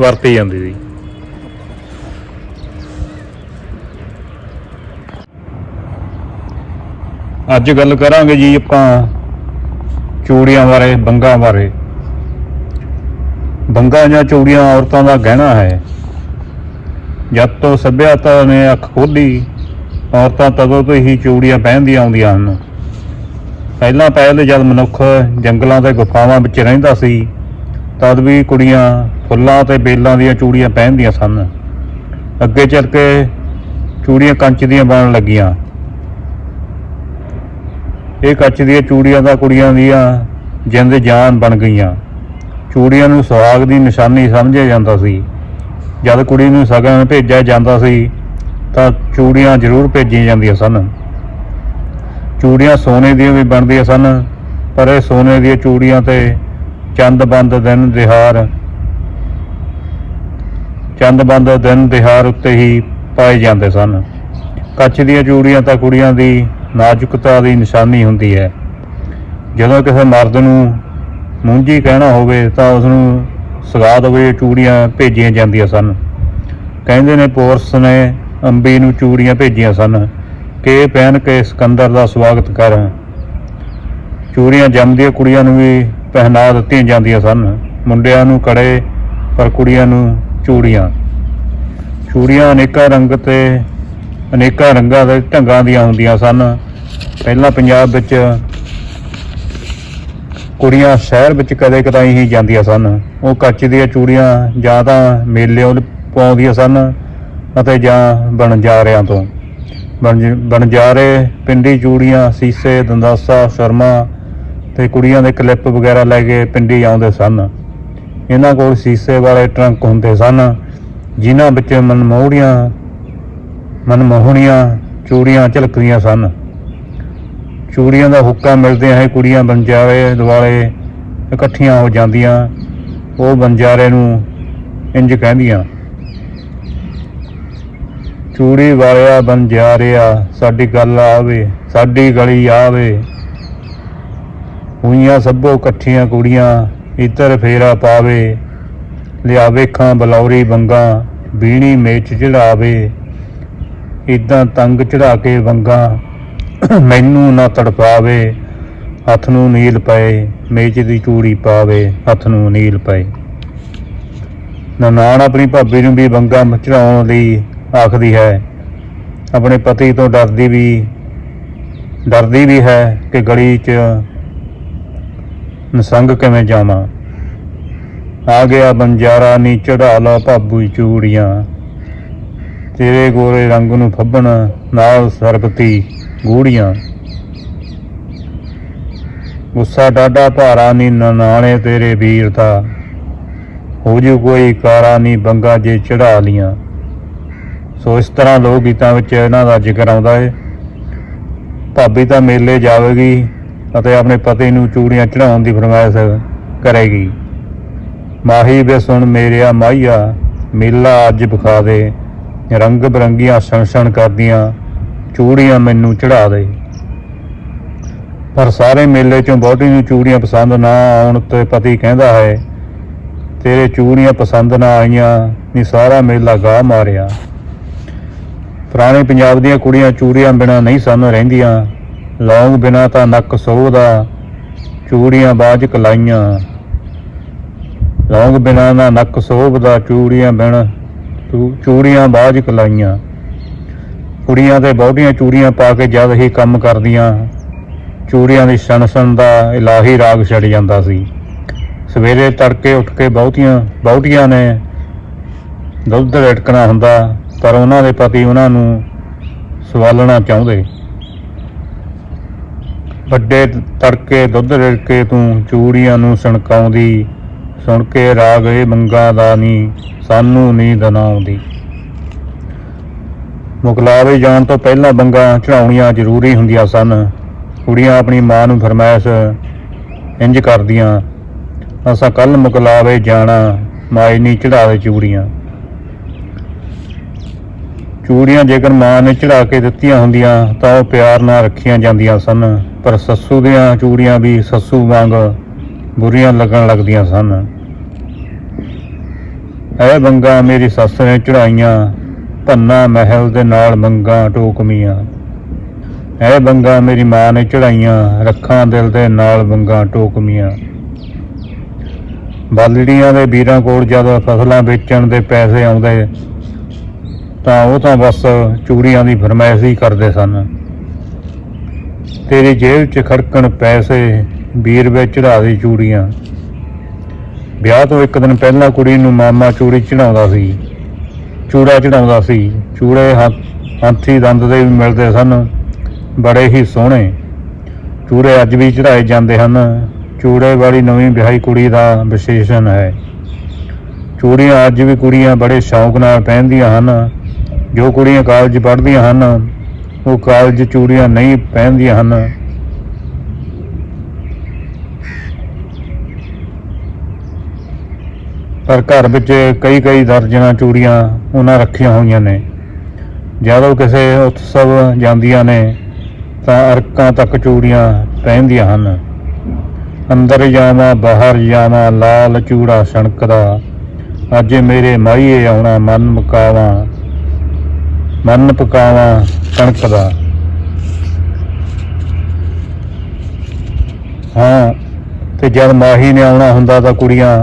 ਵਰਤੀ ਜਾਂਦੀ ਸੀ। ਅੱਜ ਗੱਲ ਕਰਾਂਗੇ ਜੀ ਆਪਾਂ ਚੂੜੀਆਂ ਬਾਰੇ, ਬੰਗਾ ਬਾਰੇ। ਬੰਗਾ ਜਾਂ ਚੂੜੀਆਂ ਔਰਤਾਂ ਦਾ ਗਹਿਣਾ ਹੈ। ਜਦ ਤੋਂ ਸੱਭਿਆਤਾ ਨੇ ਅੱਖ ਖੋਲੀ, ਔਰਤਾਂ ਤਦੋਂ ਤੋਂ ਹੀ ਚੂੜੀਆਂ ਪਹਿਨਦੀਆਂ ਆਉਂਦੀਆਂ ਹਨ। ਪਹਿਲਾਂ ਪਹਿਲ ਜਦ ਮਨੁੱਖ ਜੰਗਲਾਂ ਤੇ ਗੁਫਾਵਾਂ ਵਿੱਚ ਰਹਿੰਦਾ ਸੀ ਤਦ ਵੀ ਕੁੜੀਆਂ ਫੁੱਲਾਂ ਤੇ ਬੇਲਾਂ ਦੀਆਂ ਚੂੜੀਆਂ ਪਹਿਨਦੀਆਂ ਸਨ। ਅੱਗੇ ਚੱਲ ਕੇ ਚੂੜੀਆਂ ਕੰਚ ਦੀਆਂ ਬਣਨ ਲੱਗੀਆਂ। ਇਹ ਕੱਚ ਦੀਆਂ ਚੂੜੀਆਂ ਦਾ ਕੁੜੀਆਂ ਦੀਆਂ ਜਿੰਦ ਜਾਨ ਬਣ ਗਈਆਂ। ਚੂੜੀਆਂ ਨੂੰ ਸੁਹਾਗ ਦੀ ਨਿਸ਼ਾਨੀ ਸਮਝਿਆ ਜਾਂਦਾ ਸੀ। ਜਦ ਕੁੜੀ ਨੂੰ ਸਗਨ ਭੇਜਿਆ ਜਾਂਦਾ ਸੀ, ਤਾਂ ਚੂੜੀਆਂ ਜ਼ਰੂਰ ਭੇਜੀਆਂ ਜਾਂਦੀਆਂ ਸਨ। ਚੂੜੀਆਂ ਸੋਨੇ ਦੀਆਂ ਵੀ ਬਣਦੀਆਂ ਸਨ, ਪਰ ਇਹ ਸੋਨੇ ਦੀਆਂ ਚੂੜੀਆਂ ਤੇ ਚੰਦ ਬੰਦ ਦਿਨ ਦਿਹਾਰ। ਚੰਦ ਬੰਦ ਦਿਨ ਦਿਹਾਰ ਉੱਤੇ ਹੀ ਪਾਏ ਜਾਂਦੇ ਸਨ। ਕੱਚ ਦੀਆਂ ਚੂੜੀਆਂ ਤਾਂ ਕੁੜੀਆਂ ਦੀ ਨਾਜ਼ੁਕਤਾ ਦੀ ਨਿਸ਼ਾਨੀ ਹੁੰਦੀ ਹੈ। ਜਦੋਂ ਕਿਸੇ ਮਰਦ ਨੂੰ ਮੂੰਜੀ ਕਹਿਣਾ ਹੋਵੇ ਤਾਂ ਉਸ ਨੂੰ ਸਗਾਤ ਹੋਵੇ ਚੂੜੀਆਂ ਭੇਜੀਆਂ ਜਾਂਦੀਆਂ ਸਨ। ਕਹਿੰਦੇ ਨੇ, ਪੋਰਸ ਨੇ ਅੰਬੀ ਨੂੰ ਚੂੜੀਆਂ ਭੇਜੀਆਂ ਸਨ। ਕਿ ਪਹਿਨ ਕੇ ਸਿਕੰਦਰ ਦਾ ਸਵਾਗਤ ਕਰ। ਚੂੜੀਆਂ ਜੰਮਦੀਆਂ ਕੁੜੀਆਂ ਨੂੰ ਵੀ ਪਹਿਨਾ ਦਿੱਤੀਆਂ ਜਾਂਦੀਆਂ ਸਨ। ਮੁੰਡਿਆਂ ਨੂੰ ਕੜੇ, ਪਰ ਕੁੜੀਆਂ ਨੂੰ ਚੂੜੀਆਂ। ਚੂੜੀਆਂ ਅਨੇਕਾਂ ਰੰਗ ਤੇ ਅਨੇਕਾਂ ਰੰਗਾਂ ਦੇ ਢੰਗਾਂ ਦੀਆਂ ਹੁੰਦੀਆਂ ਸਨ। ਪਹਿਲਾਂ ਪੰਜਾਬ ਵਿੱਚ ਕੁੜੀਆਂ ਸ਼ਹਿਰ ਵਿੱਚ ਕਦੇ ਕਦਾਈ ਹੀ ਜਾਂਦੀਆਂ ਸਨ। ਉਹ ਕੱਚ ਦੀਆਂ ਚੂੜੀਆਂ ਜਾਂ ਤਾਂ ਮੇਲਿਆਂ ਪਾਉਂਦੀਆਂ ਸਨ ਅਤੇ ਜਾਂ ਬਣਜਾਰਿਆਂ ਤੋਂ। ਬਣ- ਬਣਜਾਰੇ, ਪਿੰਡੀ ਚੂੜੀਆਂ, ਸੀਸੇ, ਦੰਦਾਸਾ, ਸ਼ਰਮਾ ਤੇ ਕੁੜੀਆਂ ਦੇ ਕਲਿੱਪ ਵਗੈਰਾ ਲੈ ਕੇ ਪਿੰਡੀ ਆਉਂਦੇ ਸਨ। ਇਹਨਾਂ ਕੋਲ ਸੀਸੇ ਵਾਲੇ ਟਰੰਕ ਹੁੰਦੇ ਸਨ, ਜਿਨ੍ਹਾਂ ਵਿੱਚ ਮਨਮੋਹੜੀਆਂ, ਮਨਮੋਹਣੀਆਂ ਚੂੜੀਆਂ ਝਲਕਦੀਆਂ ਸਨ। ਚੂੜੀਆਂ ਦਾ ਹੁੱਕਾ ਮਿਲਦੇ ਹੈ ਕੁੜੀਆਂ ਬੰਜਾਰੇ ਦੁਆਲੇ ਇਕੱਠੀਆਂ ਹੋ ਜਾਂਦੀਆਂ। ਉਹ ਬੰਜਾਰੇ ਨੂੰ ਇੰਜ ਕਹਿੰਦੀਆਂ, ਚੂੜੀ ਵਾਲਿਆ ਬੰਜਾਰਿਆ ਸਾਡੀ ਗੱਲ ਆਵੇ, ਸਾਡੀ ਗਲੀ ਆਵੇ ਹੋਈਆਂ ਸਭੋ ਇਕੱਠੀਆਂ ਕੁੜੀਆਂ ਇੱਧਰ ਫੇਰਾ ਪਾਵੇ ਲਿਆ ਵੇਖਾਂ ਬਲੌਰੀ ਬੰਗਾ ਬੀਣੀ ਮੇਚ ਚੜਾਵੇ ਇਦਾਂ ਤੰਗ ਚੜਾ ਕੇ ਵੰਗਾ, ਮੈਨੂੰ ਨਾ ਤੜਪਾਵੇ, ਹੱਥ ਨੂੰ ਨੀਲ ਪਏ, ਮੇਚ ਦੀ ਚੂੜੀ ਪਾਵੇ, ਹੱਥ ਨੂੰ ਨੀਲ ਪਏ। ਨਨਾਣ ਆਪਣੀ ਭਾਬੀ ਨੂੰ ਵੀ ਵੰਗਾ ਚੜਾਉਣ ਲਈ ਆਖਦੀ ਹੈ। ਆਪਣੇ ਪਤੀ ਤੋਂ ਡਰਦੀ ਵੀ ਡਰਦੀ ਵੀ ਹੈ ਕਿ ਗਲੀ 'ਚ ਨਸੰਗ ਕਿਵੇਂ ਜਾਵਾਂ? ਆ ਗਿਆ ਬੰਜਾਰਾ, ਨੀ ਚੜਾ ਲਾ ਭਾਬੂ ਚੂੜੀਆਂ। ਤੇਰੇ ਗੋਰੇ ਰੰਗ ਨੂੰ ਫੱਬਣ ਨਾਲ ਸਰਬਤੀ ਗੂੜੀਆਂ। ਗੁੱਸਾ ਡਾਡਾ ਭਾਰਾ ਨੀ ਨਨਾਣੇ ਤੇਰੇ ਵੀਰ ਦਾ। ਹੋ ਜੂ ਕੋਈ ਕਾਰਾ ਨੀ ਬੰਗਾ ਜੇ ਚੜਾ ਲੀਆਂ। ਸੋ ਇਸ ਤਰ੍ਹਾਂ ਲੋਕ ਗੀਤਾਂ ਵਿੱਚ ਇਹਨਾਂ ਦਾ ਜ਼ਿਕਰ ਆਉਂਦਾ ਏ। ਭਾਬੀ ਤਾਂ ਮੇਲੇ ਜਾਵੇਗੀ। ਅਤੇ ਆਪਣੇ ਪਤੀ ਨੂੰ ਚੂੜੀਆਂ ਚੜਾਉਣ ਦੀ ਫਰਮਾਇਸ਼ ਕਰੇਗੀ। ਮਾਹੀ ਵੇ ਸੁਣ ਮੇਰਿਆ ਮਾਹੀਆ, ਮੇਲਾ ਅੱਜ ਵਿਖਾ ਦੇ। ਰੰਗ ਬਰੰਗੀਆਂ ਸਣਸਣ ਕਰਦੀਆਂ, ਚੂੜੀਆਂ ਮੈਨੂੰ ਚੜਾ ਦੇ। ਪਰ ਸਾਰੇ ਮੇਲੇ ਚੋਂ ਬਹੁਤੀ ਨੂੰ ਚੂੜੀਆਂ ਪਸੰਦ ਨਾ ਆਉਣ ਤੇ ਪਤੀ ਕਹਿੰਦਾ ਹੈ, ਤੇਰੇ ਚੂੜੀਆਂ ਪਸੰਦ ਨਾ ਆਈਆਂ, ਨੀ ਸਾਰਾ ਮੇਲਾ ਗਾਹ ਮਾਰਿਆ। ਪੁਰਾਣੇ ਪੰਜਾਬ ਦੀਆਂ ਕੁੜੀਆਂ ਚੂੜੀਆਂ ਬਿਨਾ ਨਹੀਂ ਸਨ ਰਹਿੰਦੀਆਂ। ਲੌਂਗ ਬਿਨਾ ਤਾਂ ਨੱਕ ਸੋਹਦਾ, ਚੂੜੀਆਂ ਬਾਜ ਕਲਾਈਆਂ। ਲੌਂਗ ਬਿਨਾ ਨਾ ਨੱਕ ਸੋਭਦਾ ਚੂੜੀਆਂ ਬਿਨ ਚੂ- ਚੂੜੀਆਂ ਬਾਜ ਕਲਾਈਆਂ। ਕੁੜੀਆਂ ਤੇ ਬਹੁਤੀਆਂ ਚੂੜੀਆਂ ਪਾ ਕੇ ਜਦ ਹੀ ਕੰਮ ਕਰਦੀਆਂ, ਚੂੜੀਆਂ ਦੀ ਸਣਸਣ ਦਾ ਇਲਾਹੀ ਰਾਗ ਛੜ ਜਾਂਦਾ ਸੀ। ਸਵੇਰੇ ਤੜਕੇ ਉੱਠ ਕੇ ਬਹੁਤੀਆਂ ਬਹੁਤੀਆਂ ਨੇ ਦੁੱਧ ਰਟਕਣਾ ਹੁੰਦਾ, ਪਰ ਉਹਨਾਂ ਦੇ ਪਤੀ ਉਹਨਾਂ ਨੂੰ ਸਵਾਲਣਾ ਚਾਹੁੰਦੇ। ਵੱਡੇ ਤੜਕੇ ਦੁੱਧ ਰਿੜ ਤੂੰ ਚੂੜੀਆਂ ਨੂੰ ਸਣਕਾਉਂਦੀ ਸੁਣ ਕੇ ਰਾਗ ਇਹ ਮੰਗਾ ਦਾ ਨੀ, ਸਾਨੂੰ ਨੀਂਦ ਨਾ ਆਉਂਦੀ। ਮੁਕਲਾਵੇ ਜਾਣ ਤੋਂ ਪਹਿਲਾਂ ਬੰਗਾ ਚੜਾਉਣੀਆਂ ਜ਼ਰੂਰੀ ਹੁੰਦੀਆਂ ਸਨ। ਕੁੜੀਆਂ ਆਪਣੀ ਮਾਂ ਨੂੰ ਫਰਮਾਇਸ਼ ਇੰਜ ਕਰਦੀਆਂ, ਅਸਾਂ ਕੱਲ ਮੁਕਲਾਵੇ ਜਾਣਾ ਮਾਈ ਨਹੀਂ ਚੜਾਵੇ ਚੂੜੀਆਂ। ਚੂੜੀਆਂ ਜੇਕਰ ਮਾਂ ਨੇ ਚੜਾ ਕੇ ਦਿੱਤੀਆਂ ਹੁੰਦੀਆਂ ਤਾਂ ਉਹ ਪਿਆਰ ਨਾਲ ਰੱਖੀਆਂ ਜਾਂਦੀਆਂ ਸਨ, ਪਰ ਸੱਸੂ ਦੀਆਂ ਚੂੜੀਆਂ ਵੀ ਸੱਸੂ ਵਾਂਗ ਬੁਰੀਆਂ ਲੱਗਣ ਲੱਗਦੀਆਂ ਸਨ। ਇਹ ਬੰਗਾ ਮੇਰੀ ਸੱਸ ਨੇ ਚੜਾਈਆਂ ਧੰਨਾ ਮਹਿਲ ਦੇ ਨਾਲ ਮੰਗਾ ਟੋਕਮੀਆਂ। ਇਹ ਬੰਗਾ ਮੇਰੀ ਮਾਂ ਨੇ ਚੜਾਈਆਂ ਰੱਖਾਂ ਦਿਲ ਦੇ ਨਾਲ ਬੰਗਾ ਟੋਕਮੀਆਂ। ਬਾਲੜੀਆਂ ਦੇ ਵੀਰਾਂ ਕੋਲ ਜਦ ਫਸਲਾਂ ਵੇਚਣ ਦੇ ਪੈਸੇ ਆਉਂਦੇ ਤਾਂ ਉਹ ਤਾਂ ਬਸ ਚੂੜੀਆਂ ਦੀ ਫਰਮਾਇਸ਼ ਹੀ ਕਰਦੇ ਸਨ। ਤੇਰੀ ਜੇਬ 'ਚ ਖੜਕਣ ਪੈਸੇ, ਵੀਰ ਵਿੱਚ ਚੜਾ ਦੇ ਚੂੜੀਆਂ। ਵਿਆਹ ਤੋਂ ਇੱਕ ਦਿਨ ਪਹਿਲਾਂ ਕੁੜੀ ਨੂੰ ਮਾਮਾ ਚੂੜੀ ਚੜਾਉਂਦਾ ਸੀ। ਚੂੜਾ ਚੜਾਉਂਦਾ ਸੀ। ਚੂੜੇ ਹੱਥ- ਹਾਥੀ ਦੰਦ ਦੇ ਵੀ ਮਿਲਦੇ ਸਨ। ਬੜੇ ਹੀ ਸੋਹਣੇ। ਚੂੜੇ ਅੱਜ ਵੀ ਚੜਾਏ ਜਾਂਦੇ ਹਨ। ਚੂੜੇ ਵਾਲੀ ਨਵੀਂ ਵਿਆਹੀ ਕੁੜੀ ਦਾ ਵਿਸ਼ੇਸ਼ਣ ਹੈ। ਚੂੜੀਆਂ ਅੱਜ ਵੀ ਕੁੜੀਆਂ ਬੜੇ ਸ਼ੌਂਕ ਨਾਲ ਪਹਿਨਦੀਆਂ ਹਨ। ਜੋ ਕੁੜੀਆਂ ਕਾਲਜ ਪੜ੍ਹਦੀਆਂ ਹਨ, ਉਹ ਕਾਲਜ ਚੂੜੀਆਂ ਨਹੀਂ ਪਹਿਨਦੀਆਂ ਹਨ। ਪਰ ਘਰ ਵਿੱਚ ਕਈ ਕਈ ਦਰਜਨਾਂ ਚੂੜੀਆਂ ਉਹਨਾਂ ਰੱਖੀਆਂ ਹੋਈਆਂ ਨੇ। ਜਦੋਂ ਕਿਸੇ ਉਤਸਵ ਜਾਂਦੀਆਂ ਨੇ, ਤਾਂ ਅਰਕਾਂ ਤੱਕ ਚੂੜੀਆਂ ਪਹਿਨਦੀਆਂ ਹਨ। ਅੰਦਰ ਜਾਣਾ, ਬਾਹਰ ਜਾਣਾ, ਲਾਲ ਚੂੜਾ ਸ਼ਣਕਦਾ, ਅੱਜ ਮੇਰੇ ਮਾਈਏ ਆਉਣਾ, ਮਨ ਮੁਕਾਵਾਂ। ਮਨ ਪਕਾਵਾਂ ਕਣਕ ਦਾ। ਹਾਂ, ਤੇ ਜਦ ਮਾਹੀ ਨੇ ਆਉਣਾ ਹੁੰਦਾ ਤਾਂ ਕੁੜੀਆਂ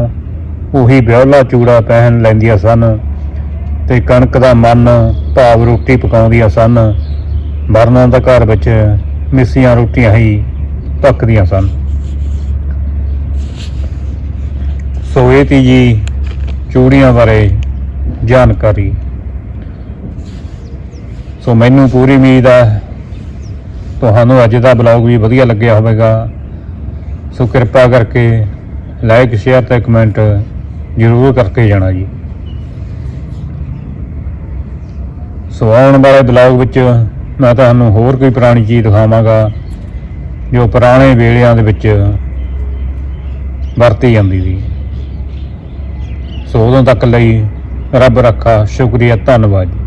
ਉਹੀ ਵਿਹਲਾ ਚੂੜਾ ਪਹਿਨ ਲੈਂਦੀਆਂ ਸਨ ਤੇ ਕਣਕ ਦਾ ਮਨ ਭਾਵ ਰੋਟੀ ਪਕਾਉਂਦੀਆਂ ਸਨ। ਵਰਨਾਂ ਦਾ ਘਰ ਵਿੱਚ ਮਿੱਸੀਆਂ ਰੋਟੀਆਂ ਹੀ ਪੱਕਦੀਆਂ ਸਨ। ਸੋ ਇਹ ਤੀ ਜੀ ਚੂੜੀਆਂ ਬਾਰੇ ਜਾਣਕਾਰੀ। ਸੋ ਮੈਨੂੰ ਪੂਰੀ ਉਮੀਦ ਹੈ ਤੁਹਾਨੂੰ ਅੱਜ ਦਾ ਬਲੌਗ ਵੀ ਵਧੀਆ ਲੱਗਿਆ ਹੋਵੇਗਾ। ਸੋ ਕਿਰਪਾ ਕਰਕੇ ਲਾਈਕ ਸ਼ੇਅਰ ਤੇ ਕਮੈਂਟ ਜ਼ਰੂਰ ਕਰਕੇ ਜਾਣਾ ਜੀ। ਸੋ ਆਉਣ ਵਾਲੇ ਬਲੌਗ ਵਿੱਚ ਮੈਂ ਤੁਹਾਨੂੰ ਹੋਰ ਕੋਈ ਪੁਰਾਣੀ ਚੀਜ਼ ਦਿਖਾਵਾਂਗਾ ਜੋ ਪੁਰਾਣੇ ਵੇਲਿਆਂ ਦੇ ਵਿੱਚ ਵਰਤੀ ਜਾਂਦੀ ਸੀ। ਸੋ ਉਦੋਂ ਤੱਕ ਲਈ ਰੱਬ ਰੱਖਾ, ਸ਼ੁਕਰੀਆ, ਧੰਨਵਾਦ। ਜੀ